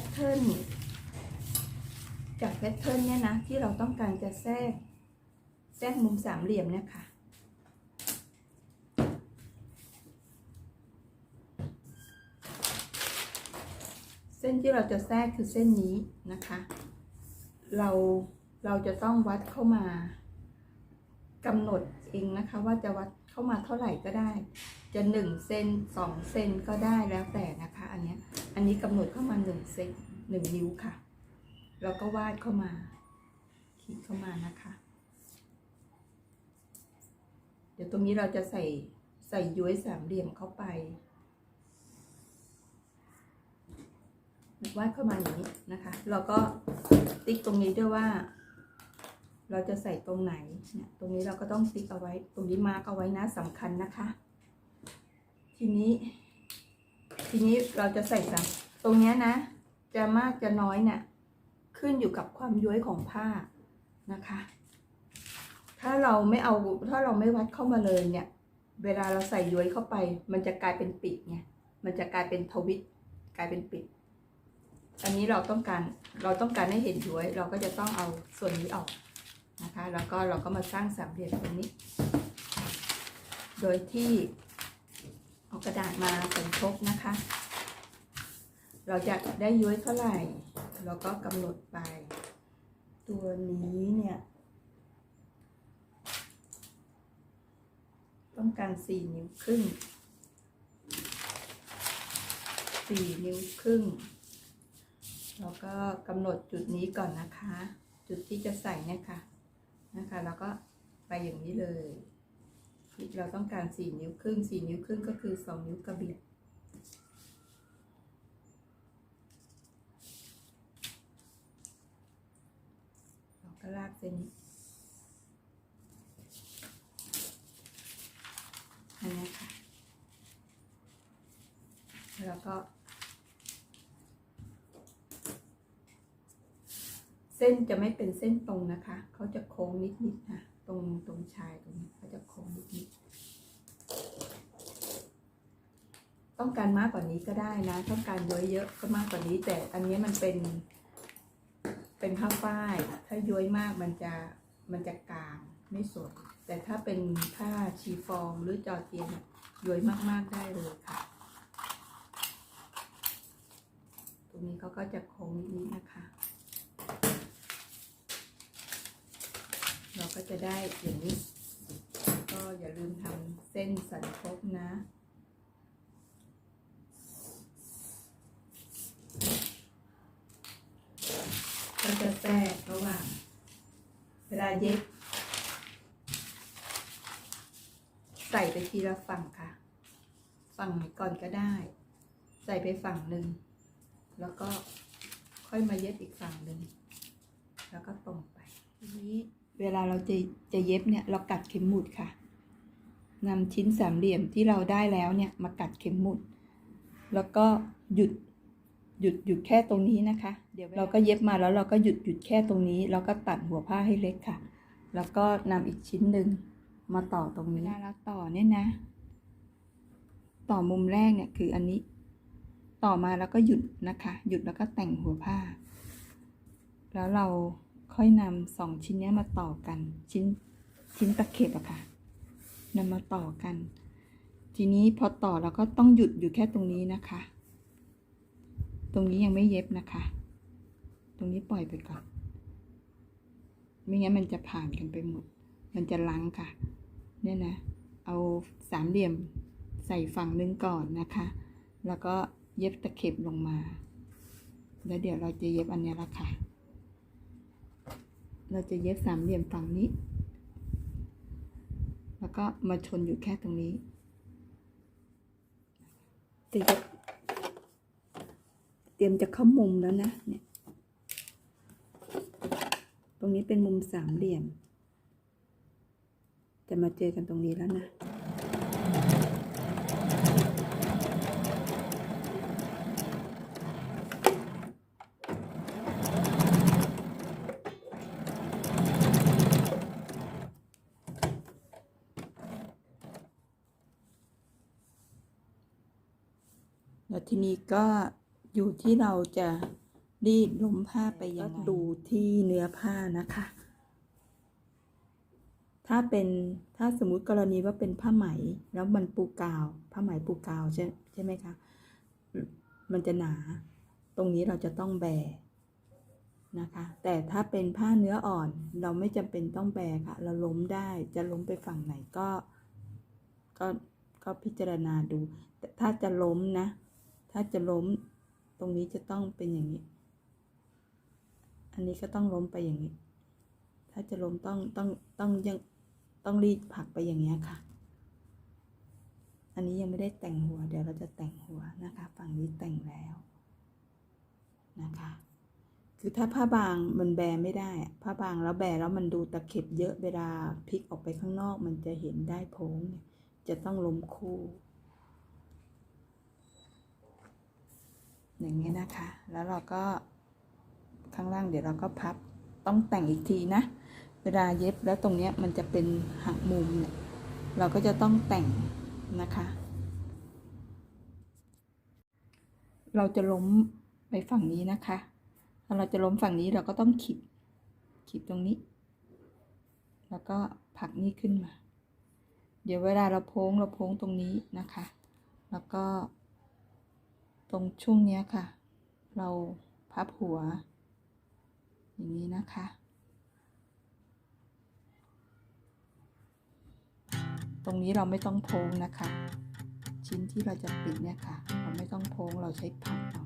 ทเทิร์นจากแพทเทิร์นเนี่ยนะที่เราต้องการจะแทรกแทรกมุมสามเหลี่ยมเนี่ยค่ะ เส้นที่เราจะแทรกคือเส้นนี้นะคะ เราเราจะต้องวัดเข้ามา กำหนดเองนะคะ ว่าจะวัดเข้ามาเท่าไหร่ก็ได้ จะหนึ่งเซนสองเซนก็ได้แล้วแต่นะคะ อันนี้อันนี้กำหนดเข้ามาหนึ่งเซนหนึ่งนิ้วค่ะ แล้วก็วาดเข้ามาขีดเข้ามานะคะ เดี๋ยวตรงนี้เราจะใส่ใส่ย้วยสามเหลี่ยมเข้าไปวาดเข้ามาอย่างนี้นะคะเราก็ติ๊กตรงนี้ด้วยว่า เราจะใส่ตรงไหนเนี่ยตรงนี้เราก็ต้องติ๊กเอาไว้ ตรงนี้มาร์กเอาไว้นะสำคัญนะคะ ทีนี้ ทีนี้เราจะใส่สตรงเนี้ยนะ จะมากจะน้อยเนี่ยขึ้นอยู่กับความย้วยของผ้านะคะ ถ้าเราไม่เอาถ้าเราไม่วัดเข้ามาเลยเนี่ย เวลาเราใส่ย้วยเข้าไป มันจะกลายเป็นปิดไงมันจะกลายเป็นทวิตกลายเป็นปิด อันนี้เราต้องการเราต้องการให้เห็นย้วย เราก็จะต้องเอาส่วนนี้ออก นะคะ แล้วก็เราก็มาสร้างสามเหลี่ยมตรงนี้ โดยที่เอากระดาษมาสมทบนะคะ เราจะได้ย้วยเท่าไหร่ เราก็กำหนดไป ตัวนี้เนี่ย ต้องการสี่นิ้วครึ่งสี่นิ้วครึ่งแล้วก็กำหนดจุดนี้ก่อนนะคะ จุดที่จะใส่เนี่ยค่ะ นะคะแล้วก็ไปอย่างนี้เลยเราต้องการสี่นิ้วครึ่งสี่นิ้วครึ่งก็คือสองนิ้วกระเบียดเราก็ลากเส้นนี้อันนี้ค่ะแล้วก็ เส้นจะไม่เป็นเส้นตรงนะคะ เขาจะโค้งนิดๆนะตรงตรงชายตรงนี้เขาจะโค้งนิดๆต้องการมากกว่านี้ก็ได้นะ ต้องการย้อยเยอะก็มากกว่านี้ แต่อันนี้มันเป็น เป็นผ้าฝ้าย ถ้าย้อยมากมันจะมันจะกลางไม่สวยแต่ถ้าเป็นผ้าชีฟองหรือจอเจียนย้อยมากๆได้เลยค่ะ ตรงนี้เขาก็จะโค้งนิดๆนะคะ เรา ก็จะได้อย่างนี้ ก็อย่าลืมทำเส้นสันคบนะ ก็จะแทรกระหว่างเวลาเย็บใส่ไปทีละฝั่งค่ะ ฝั่งไหนก่อนก็ได้ ใส่ไปฝั่งหนึ่ง แล้วก็ค่อยมาเย็บอีกฝั่งหนึ่ง แล้วก็ตรงไปทีนี้ เวลาเราจะจะเย็บเนี่ยเรากัดเข็มหมุดค่ะนำชิ้นสามเหลี่ยมที่เราได้แล้วเนี่ยมากัดเข็มหมุด แล้วก็หยุดหยุดหยุดแค่ตรงนี้นะคะ เดี๋ยวเราก็เย็บมาแล้วเราก็หยุดหยุดแค่ตรงนี้ แล้วก็ตัดหัวผ้าให้เล็กค่ะ แล้วก็นำอีกชิ้นหนึ่งมาต่อตรงนี้เวลาเราต่อเนี่ยนะ ต่อมุมแรกเนี่ยคืออันนี้ ต่อมาแล้วก็หยุดนะคะ หยุดแล้วก็แต่งหัวผ้า แล้วเรา ค่อยนำสองชิ้นนี้มาต่อกัน ชิ้นชิ้นตะเข็บอะค่ะนำมาต่อกัน ทีนี้พอต่อเราก็ต้องหยุดอยู่แค่ตรงนี้นะคะ ตรงนี้ยังไม่เย็บนะคะ ตรงนี้ปล่อยไปก่อน ไม่งั้นมันจะผ่านกันไปหมด มันจะลังค่ะ เนี่ยนะ เอาสามเหลี่ยมใส่ฝั่งนึงก่อนนะคะ แล้วก็เย็บตะเข็บลงมา แล้วเดี๋ยวเราจะเย็บอันนี้ละค่ะ เราจะเย็บสามเหลี่ยมฝั่งนี้ แล้วก็มาชนอยู่แค่ตรงนี้เตรียมจะเตรียมจะเข้ามุมแล้วนะเนี่ยตรงนี้เป็นมุมสามเหลี่ยม จะมาเจอกันตรงนี้แล้วนะ ทีนี้ก็อยู่ที่เราจะรีดล้มผ้าไปยังไงดูที่เนื้อผ้านะคะ ถ้าเป็นถ้าสมมุติกรณีว่าเป็นผ้าไหม แล้วมันปูกาว ผ้าไหมปูกาวใช่ใช่ไหมคะ มันจะหนา ตรงนี้เราจะต้องแบนะคะ แต่ถ้าเป็นผ้าเนื้ออ่อน เราไม่จำเป็นต้องแบค่ะ เราล้มได้จะล้มไปฝั่งไหนก็ ก็ก็พิจารณาดู แต่ถ้าจะล้มนะ ถ้าจะล้มตรงนี้จะต้องเป็นอย่างนี้ อันนี้ก็ต้องล้มไปอย่างนี้ ถ้าจะล้มต้องต้องต้องยังต้องรีดผักไปอย่างเงี้ยค่ะ อันนี้ยังไม่ได้แต่งหัว เดี๋ยวเราจะแต่งหัวนะคะ ฝั่งนี้แต่งแล้วนะคะ คือถ้าผ้าบางมันแบไม่ได้ ผ้าบางแล้วแบแล้วมันดูตะเข็บเยอะเวลาพลิกออกไปข้างนอก มันจะเห็นได้โพ้งเนี่ยจะต้องล้มคู่ อย่างนี้นะคะ แล้วเราก็ข้างล่างเดี๋ยวเราก็พับต้องแต่งอีกทีนะ เวลาเย็บแล้วตรงเนี้ยมันจะเป็นหักมุมเนี่ยเราก็จะต้องแต่งนะคะ เราจะล้มไปฝั่งนี้นะคะถ้าเราจะล้มฝั่งนี้เราก็ต้องขีดขีดตรงนี้ แล้วก็ผักนี่ขึ้นมา เดี๋ยวเวลาเราโพ้งเราโพ้งตรงนี้นะคะ แล้วก็ ตรงช่วงเนี้ยค่ะ เราพับหัว อย่างนี้นะคะ ตรงนี้เราไม่ต้องโพงนะคะ ชิ้นที่เราจะปิดเนี่ยค่ะ เราไม่ต้องโพงเราใช้พับเอา